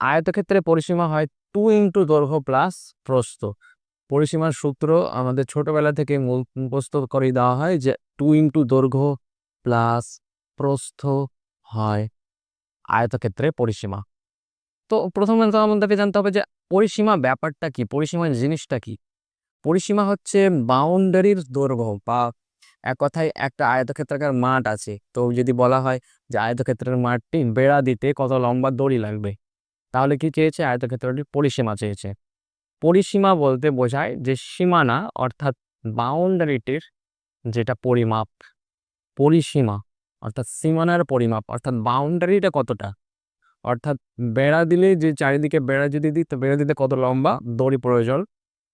আয়তক্ষেত্রে পরিসীমা হয় two into দৈর্ঘ্য প্লাস প্রস্থ। পরিসীমার সূত্র আমাদের ছোটবেলা থেকে মূল মুখস্থ করে দেওয়া হয় যে টু ইন্টু দৈর্ঘ্য প্লাস প্রস্থ হয় আয়তক্ষেত্রে পরিসীমা। তো প্রথমে তো আমাদেরকে জানতে হবে যে পরিসীমা ব্যাপারটা কি, পরিসীমা জিনিসটা কি? পরিসীমা হচ্ছে বাউন্ডারির দৈর্ঘ্য বা এক কথায় একটা আয়তক্ষেত্রাকার মাঠ আছে। তো যদি বলা হয় যে আয়তক্ষেত্রের মাঠটি বেড়া দিতে কত লম্বা দড়ি লাগবে? তাহলে কি চেয়েছে? আয়তক্ষেত্রটি পরিসীমা চেয়েছে। পরিসীমা বলতে বোঝায় যে সীমানা অর্থাৎ বাউন্ডারিটির যেটা পরিমাপ, পরিসীমা, অর্থাৎ সীমানার পরিমাপ, অর্থাৎ বাউন্ডারিটা কতটা? অর্থাৎ বেড়া দিলে যে চারিদিকে বেড়া যদি দিই তো বেড়া দিতে কত লম্বা? দড়ি প্রয়োজন।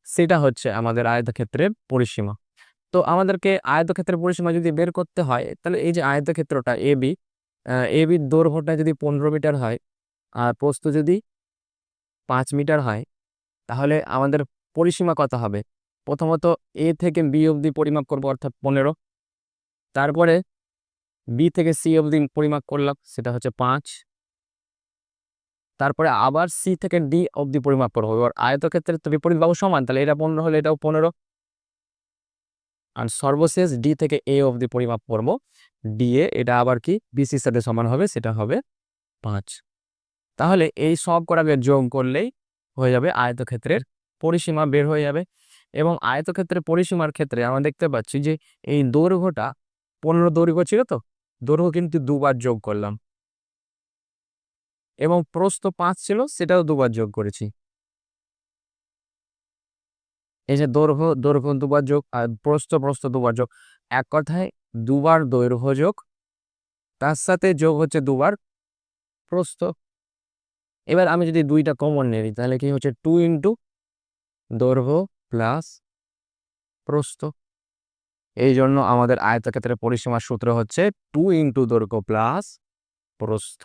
সেটা হচ্ছে আমাদের আয়তক্ষেত্রের পরিসীমা। তো আমাদেরকে আয়তক্ষেত্রের পরিসীমা যদি বের করতে হয়, তাহলে এই যে আয়তক্ষেত্রটা এ বি এ বির দৈর্ঘ্যটা যদি পনেরো মিটার হয় আর প্রস্থ যদি পাঁচ মিটার হয়, তাহলে আমাদের পরিসীমা কত হবে? প্রথমত এ থেকে বি অবধি পরিমাপ করব, অর্থাৎ পনেরো। তারপরে বি থেকে সি অবধি পরিমাপ করলাম, সেটা হচ্ছে পাঁচ। তারপরে আবার সি থেকে ডি অবধি পরিমাপ করব। এবার আয়তক্ষেত্রের তো বিপরীত বাহু সমান, তাহলে এটা পনেরো হলে এটাও পনেরো। আর সর্বশেষ ডি থেকে এ অবধি পরিমাপ করব। ডি এ এটা আবার কি? বিসির সাথে সমান হবে, সেটা হবে পাঁচ। তাহলে এই সব বের যোগ করলেই হয়ে যাবে আয়তক্ষেত্রের পরিসীমা বের হয়ে যাবে। এবং আয়তক্ষেত্রের পরিসীমার ক্ষেত্রে আমরা দেখতে পাচ্ছি যে এই দৈর্ঘ্যটা পনেরো দৈর্ঘ্য ছিল তো, দৈর্ঘ্য কিন্তু দুবার যোগ করলাম। এবং প্রস্থ পাঁচ ছিল, সেটাও দুবার যোগ করেছি। এই যে দৈর্ঘ্য দৈর্ঘ্য দুবার যোগ, আর প্রস্থ প্রস্থ দুবার যোগ, এক কথায় দুবার দৈর্ঘ্য যোগ, তার সাথে যোগ হচ্ছে দুবার প্রস্থ। এবার আমি যদি দুইটা কমন নিই, তাহলে কি হচ্ছে টু ইন্টু দৈর্ঘ্য প্লাস প্রস্থ। এই জন্য আমাদের আয়তক্ষেত্রের পরিসীমার সূত্র হচ্ছে টু ইন্টু দৈর্ঘ্য প্লাস প্রস্থ।